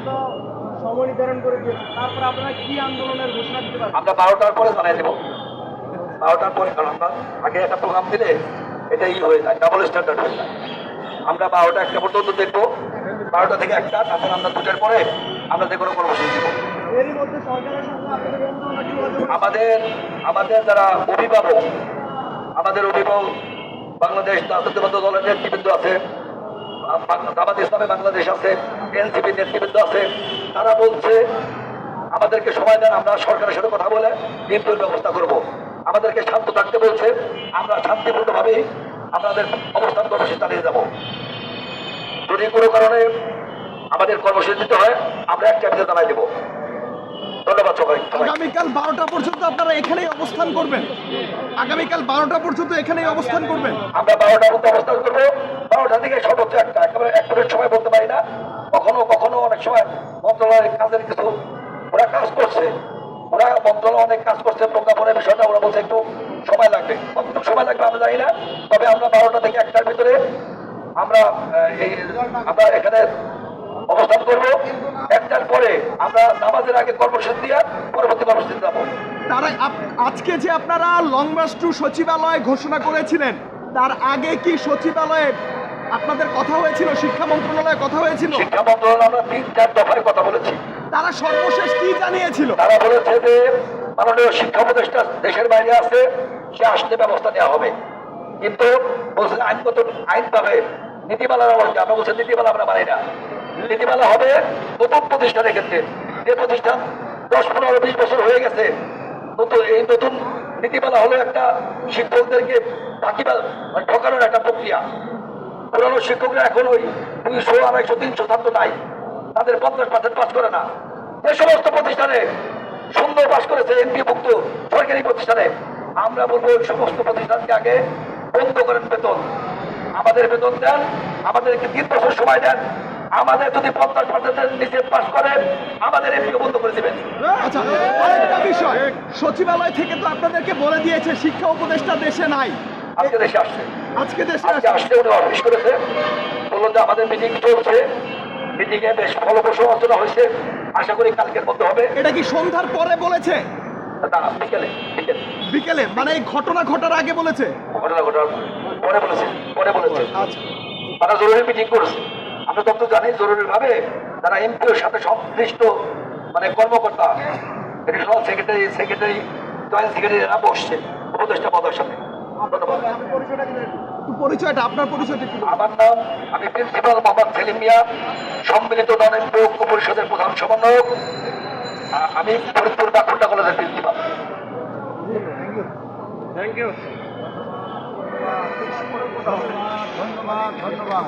পর্যন্ত সময় নির্ধারণ করে দিয়েছে। তারপর আপনারা কি আন্দোলনের ঘোষণা দিতে পারবেন? আমরা বারোটার পরে জানাই দেবো। বারোটার পরে কারণ আমরা আগে একটা প্রোগ্রাম দিলে এটা ই হয়ে যায় ডাবল স্ট্যান্ডার্ড হয়ে যায়। আমরা বারোটা একটা পর্যন্ত দেখব। বারোটা থেকে একটা তারপর আমরা দুটার পরে আমরা যে কোনো কর্মসূচি দেবো? আমাদের আমাদের যারা অভিভাবক আমাদের অভিভাবক বাংলাদেশ জাতীয়তাবাদী দলের নেতৃবৃন্দ আছে জামাত বাংলাদেশ আছে এনসিপি নেতৃবৃন্দ আছে। তারা বলছে, আমাদেরকে সময় দেন, আমরা সরকারের সাথে কথা বলে নির্দল ব্যবস্থা করব। আমাদেরকে শান্ত থাকতে বলছে, আমরা শান্তিপূর্ণভাবে আমাদের অবস্থান কর্মসূচি চালিয়ে যাব। যদি কোনো কারণে আমাদের কর্মসূচি দিতে হয়, আমরা একটা ভিতরে জানাই দেবো। ধন্যবাদ সবাই আগামীকাল বারোটা পর্যন্ত আপনারা এখানেই অবস্থান করবেন। আগামীকাল বারোটা পর্যন্ত এখানেই অবস্থান করবেন। আমরা বারোটার মধ্যে অবস্থান করব। বারোটা থেকে সর্বোচ্চ একটা একেবারে এক মিনিট সময় বলতে পারি না। কখনো কখনো অনেক সময় মন্ত্রণালয়ের কাজের কিছু ওরা কাজ করছে। ওরা মন্ত্রণালয় অনেক কাজ করছে প্রজ্ঞাপনের বিষয়টা ওরা বলছে একটু সময় লাগবে। কতটুকু সময় লাগবে আমরা জানি না। তবে আমরা বারোটা থেকে একটার ভিতরে আমরা এই আমরা এখানে অবস্থান করব। একটার পরে আমরা নামাজের আগে কর্মসূচি দিয়ে পরবর্তী কর্মসূচি যাব। তারা আজকে যে আপনারা লং মার্চ টু সচিবালয় ঘোষণা করেছিলেন তার আগে কি সচিবালয়ে আপনাদের কথা হয়েছিল? শিক্ষা মন্ত্রণালয়ে কথা হয়েছিল? শিক্ষা মন্ত্রণালয় আমরা তিন চার দফায় কথা বলেছি। তারা সর্বশেষ কি জানিয়েছিল? তারা বলেছে যে মাননীয় শিক্ষা উপদেষ্টা দেশের বাইরে আছে সে আসলে ব্যবস্থা নেওয়া হবে। কিন্তু বলছে আইনগত আইন পাবে নীতিমালার অবস্থা আমরা বলছি নীতিমালা আমরা মানি না। নীতিমালা হবে নতুন প্রতিষ্ঠানের ক্ষেত্রে। যে প্রতিষ্ঠান দশ, পনেরো, বিশ বছর হয়ে গেছে। নতুন এই নতুন নীতিমালা হলো একটা শিক্ষকদেরকে বাকি মানে ঠকানোর একটা প্রক্রিয়া। পুরানো শিক্ষকরা এখন ওই দুইশো, আড়াইশো, তিনশো ছাত্র নাই। তাদের পঞ্চাশ পার্সেন্ট পাস করে না। যে সমস্ত প্রতিষ্ঠানে সুন্দর পাস করেছে এমপিভুক্ত সরকারি প্রতিষ্ঠানে। আমরা বলব ওই সমস্ত প্রতিষ্ঠানকে আগে বন্ধ করেন বেতন। আমাদের বেতন দেন, আমাদেরকে তিন বছর সময় দেন। আমাদের যদি পঞ্চাশ পার্সেন্টের নিচে পাস করেন আমাদের এমপিও বন্ধ করে দিবেন। আচ্ছা আরেকটা বিষয়। সচিবালয় থেকে তো আপনাদেরকে বলে দিয়েছে শিক্ষা উপদেষ্টা দেশে নাই। আজকে দেশে আসছে। আজকে দেশে আজকে আসছে। উনি অফিস করেছে। বলল যে আমাদের মিটিং চলছে। মিটিং এ বেশ ফলপ্রসূ আলোচনা হয়েছে। আশা করি কালকের মধ্যে হবে। এটা কি সন্ধ্যার পরে বলেছে? বিকেলে বিকেলে। মানে এই ঘটনা ঘটার আগে বলেছে? ঘটনা ঘটার পরে বলেছে পরে বলেছে। আচ্ছা। তারা জরুরি মিটিং করেছে। আমরা তত জানি জরুরি ভাবে তারা এমপিওর সাথে সংশ্লিষ্ট মানে কর্মকর্তা additional secretary secretary joint secretary এরা বসছে উপদেষ্টা পদের সাথে। পরিচয়টা দিলেন একটু পরিচয়টা আপনার পরিচয়টা একটু আমার নাম আমি প্রিন্সিপাল মোহাম্মদ সেলিম মিয়া সম্মিলিত নন এমপি পরিষদের প্রধান সমন্বয়ক। আমি ফরিদপুর বাকুন্ডা কলেজের প্রিন্সিপাল থ্যাংক ইউ ধন্যবাদ ধন্যবাদ।